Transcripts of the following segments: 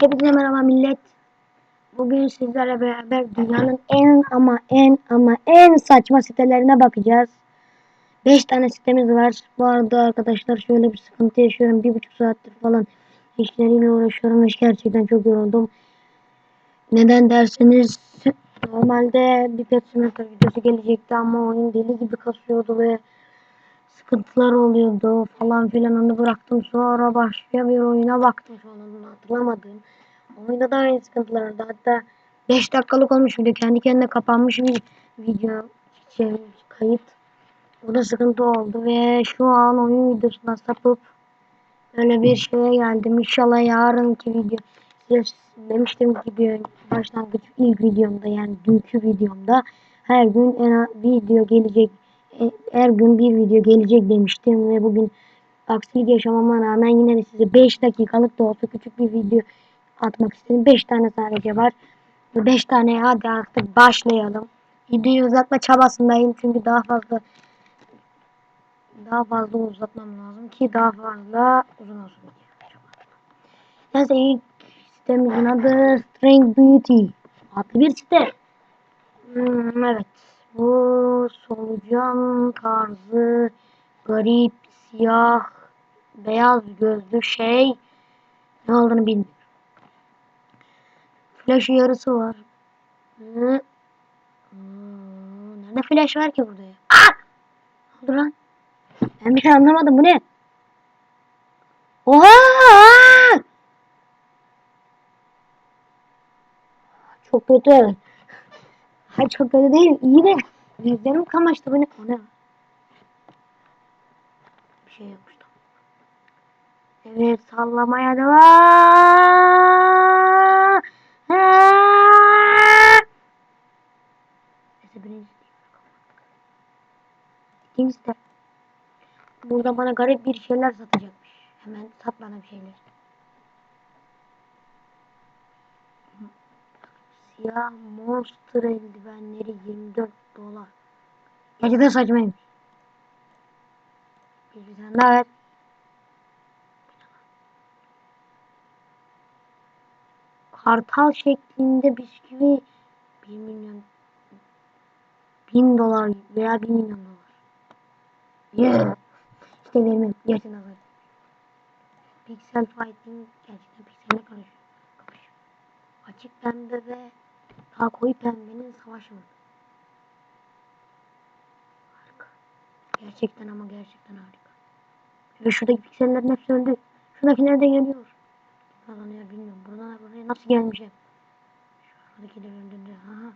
Hepinize merhaba millet. Bugün sizlerle beraber dünyanın en ama en ama en saçma sitelerine bakacağız. 5 tane sitemiz var. Bu arada arkadaşlar şöyle bir sıkıntı yaşıyorum. Bir buçuk saattir falan işleriyle uğraşıyorum ve gerçekten çok yoruldum. Neden derseniz normalde bir pet videosu gelecekti ama oyun deli gibi kasıyordu ve sıkıntılar oluyordu falan filan onu bıraktım. Sonra başka bir oyuna baktım şu an onu hatırlamadım. Oyunda da aynı sıkıntılar vardı. Hatta 5 dakikalık olmuş video. Kendi kendine kapanmış bir video şey, kayıt. O da sıkıntı oldu ve şu an oyun videosuna sapıp böyle bir şeye geldim. İnşallah yarınki video demiştim gibi başlangıç ilk videomda yani dünkü videomda her gün en video gelecek her gün bir video gelecek demiştim ve bugün aksilik yaşamama rağmen yine de size 5 dakikalık da olsa küçük bir video atmak istedim. 5 tane sadece var. 5 tane hadi artık başlayalım. Videoyu uzatma çabasındayım çünkü daha fazla daha fazla uzatmam lazım ki daha fazla uzun olsun diye. Neyse ilk sitemizin adı Strength Beauty adlı bir site. Hmm, evet. Bu solucan tarzı garip siyah beyaz gözlü şey ne olduğunu bilmiyorum. Flash yarısı var. Hı. Nerede flash var ki burada ya? Aa! Ne oldu lan? Ben bir şey anlamadım bu ne? Oha! Çok kötü. Hayır çok kötü değil. iyi de gözlerim kamaştı? O ne? Bir şey da. Evet sallamaya devam. Neyse birinci İkincisi de burada bana garip bir şeyler satacakmış. Hemen sat bana şeyler. Siyah monster eldivenleri 24 dolar. Gerçekten saçmaymış. Bir tane daha ver. Kartal şeklinde bisküvi 1 milyon 1000 dolar veya 1 milyon dolar. Yeah. İşte vermem. Gerçekten var. Pixel Fighting gerçekten pikselle karışıyor. Kapışıyor. Açık pembe ve daha koyu pembenin savaşı var. Harika. Gerçekten ama gerçekten harika. Ve şuradaki piksellerin hepsi öldü. Şuradakiler de geliyor. Kazanıyor bilmiyorum. Buradan buraya nasıl gelmişim? Şuradakiler öldürdü. Aha.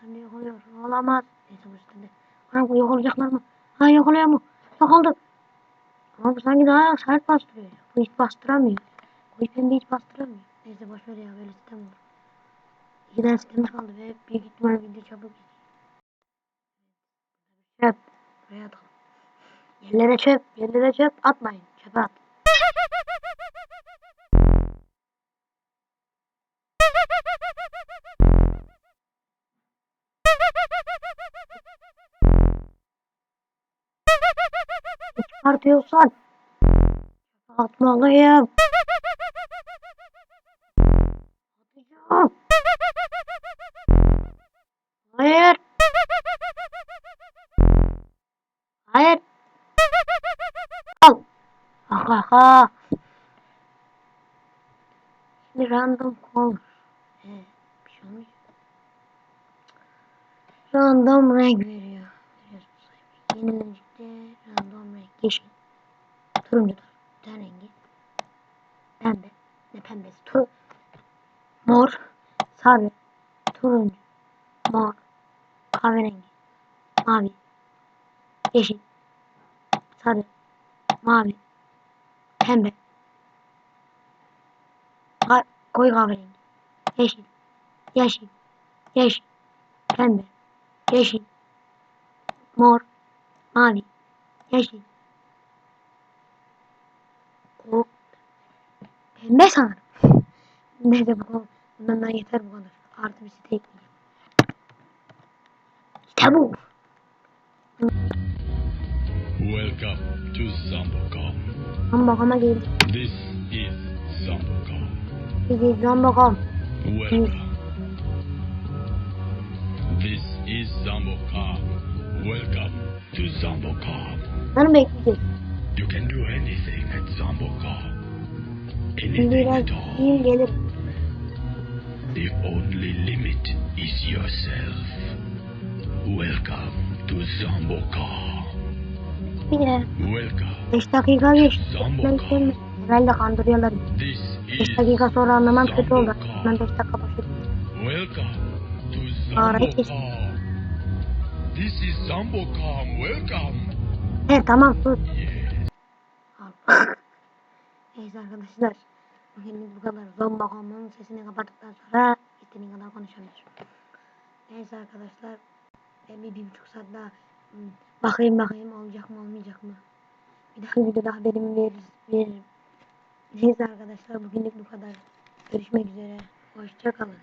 Hani yok oluyor. Olamaz. Neyse bu üstünde. Bu yok olacaklar mı? Ha yok oluyor mu? Yok oldu. Ama bu sanki daha sert bastırıyor. Bu hiç bastıramıyor. Bu hiç pembe hiç bastıramıyor. Neyse boş ver ya böyle sistem olur. Tane sistemimiz kaldı ve büyük ihtimal video çabuk. Çöp. Buraya atalım. Yerlere çöp. Yerlere çöp atmayın. Çöpe at. Çıkartıyorsan atmalıyım. Ha ha ha. Şimdi random call. He, bir şey olmuyor. Random renk veriyor. Yenilecekte random renk. Yeşil. Turuncu da. Ten rengi. Pembe. Ne pembesi? Tur mor. Sarı. Turuncu. Mor. Kahverengi. Mavi. Yeşil. Sarı. Mavi. Pembe. Ka koyu kahverengi. Yeşil. Yeşil. Yeşil. Pembe. Yeşil. Mor. Mavi. Yeşil. O pembe sanırım. Neyse bu bundan yeter bu kadar. Artı bir site ekleyeceğim. İşte bu. Welcome to Zambocom. Ama bakama. This is Zambocom. This is Zombocom. Welcome. This is Zambocom. Welcome to Zambocom. Bunu bekleyeceğiz. You can do anything at Zambocom. Şimdi Anything at all. iyi gelir. The only limit is yourself. Welcome to Zambocom. De Welcome. 5 dakika geçti. Ben sevmedim. Herhalde kandırıyorlar. This 5 is dakika sonra anlamam kötü oldu. Ben 5 dakika başladım. Alright. Zambocom. This is. Welcome. Tamam sus. Neyse arkadaşlar. Bugünlük bu kadar. Zombocom'un sesini kapattıktan sonra istediğin kadar konuşabilir. Neyse arkadaşlar. Ben bir, bir buçuk saat daha bakayım bakayım olacak mı olmayacak mı. Bir dahaki videoda haberimi veririz. veririm. Neyse arkadaşlar bugünlük bu kadar. Görüşmek üzere. Hoşçakalın.